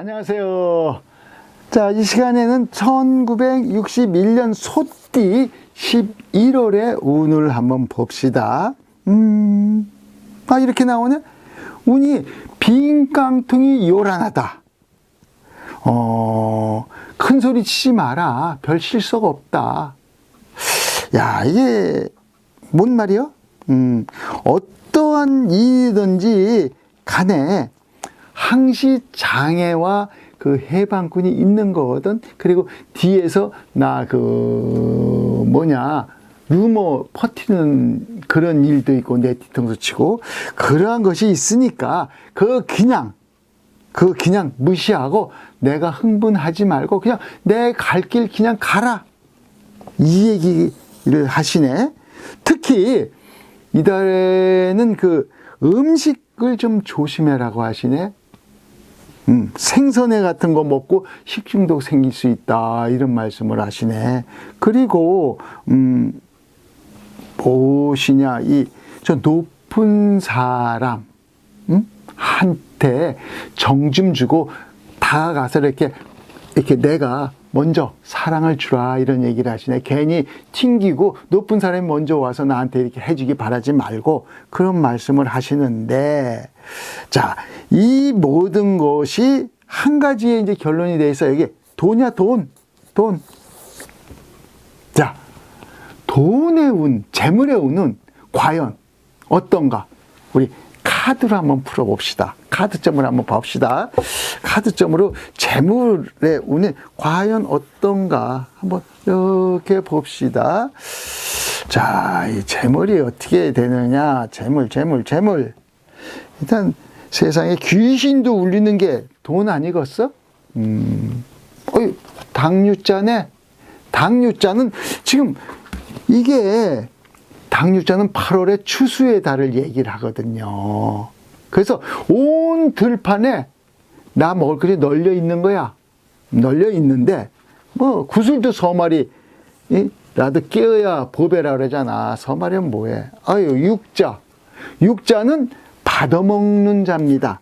안녕하세요. 자, 이 시간에는 1961년 소띠 11월의 운을 한번 봅시다. 음, 아, 이렇게 나오네? 운이 빈 깡통이 요란하다. 어, 큰 소리 치지 마라. 별 실속 없다. 야, 이게 뭔 말이요? 음, 어떠한 일이든지 간에 항시 장애와 그 해방꾼이 있는 거거든. 그리고 뒤에서 나 그 뭐냐 루머 퍼티는 그런 일도 있고 내 뒤통수 치고 그러한 것이 있으니까 그 그냥 그 그냥 무시하고 내가 흥분하지 말고 그냥 내 갈 길 그냥 가라 이 얘기를 하시네. 특히 이달에는 그 음식을 좀 조심해라고 하시네. 음, 생선회 같은 거 먹고 식중독 생길 수 있다 이런 말씀을 하시네. 그리고 음, 무엇이냐 이 저 높은 사람 음? 한테 정 좀 주고 다가가서 이렇게 이렇게 내가 먼저 사랑을 주라 이런 얘기를 하시네. 괜히 튕기고 높은 사람이 먼저 와서 나한테 이렇게 해주기 바라지 말고 그런 말씀을 하시는데 자, 이 모든 것이 한 가지의 이제 결론이 돼 있어. 여기 돈이야, 돈. 돈. 자, 돈의 운, 재물의 운은 과연 어떤가? 우리 카드로 한번 풀어봅시다. 카드점을 한번 봅시다. 카드점으로 재물의 운이 과연 어떤가? 한번 이렇게 봅시다. 자, 이 재물이 어떻게 되느냐? 재물, 재물, 재물. 일단 세상에 귀신도 울리는 게 돈 아니겠어? 음, 어이, 당유자네. 당유자는 지금 이게 당유자는 8월에 추수의 달을 얘기를 하거든요. 그래서 온 들판에 나 먹을 것이 널려 있는 거야. 널려 있는데 뭐 구슬도 서말이 이? 나도 깨어야 보배라 그러잖아. 서말이면 뭐해? 아유 육자. 육자는 받아먹는 자입니다.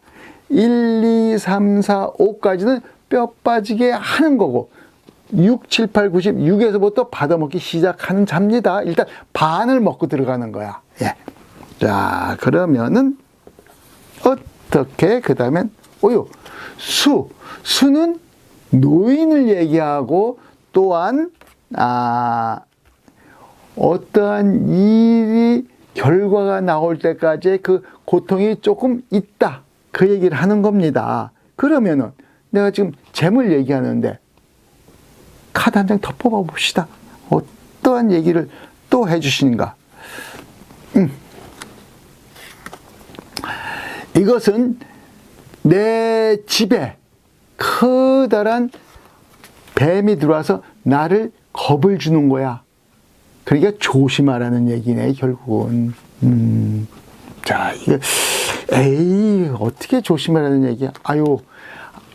1, 2, 3, 4, 5까지는 뼈 빠지게 하는 거고 6, 7, 8, 9, 10, 6에서부터 받아먹기 시작하는 자입니다. 일단 반을 먹고 들어가는 거야. 예. 자, 그러면은 어떻게 그 다음엔 오요 수 수는 노인을 얘기하고 또한 아 어떠한 일이 결과가 나올 때까지 그 고통이 조금 있다 그 얘기를 하는 겁니다. 그러면은 내가 지금 재물 얘기하는데 카드 한 장 더 뽑아 봅시다. 어떠한 얘기를 또 해주시는가? 음. 이것은 내 집에 커다란 뱀이 들어와서 나를 겁을 주는 거야. 그러니까 조심하라는 얘기네, 결국은. 음. 자, 이거, 에이, 어떻게 조심하라는 얘기야? 아유,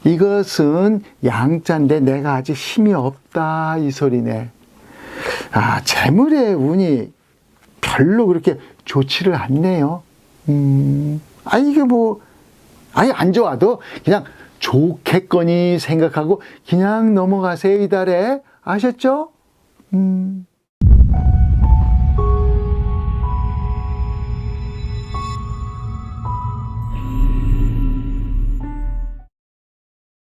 이것은 양자인데 내가 아직 힘이 없다, 이 소리네. 아, 재물의 운이 별로 그렇게 좋지를 않네요. 음, 아, 이게 뭐, 아니, 안 좋아도 그냥 좋겠거니 생각하고 그냥 넘어가세요, 이달에. 아셨죠? 음.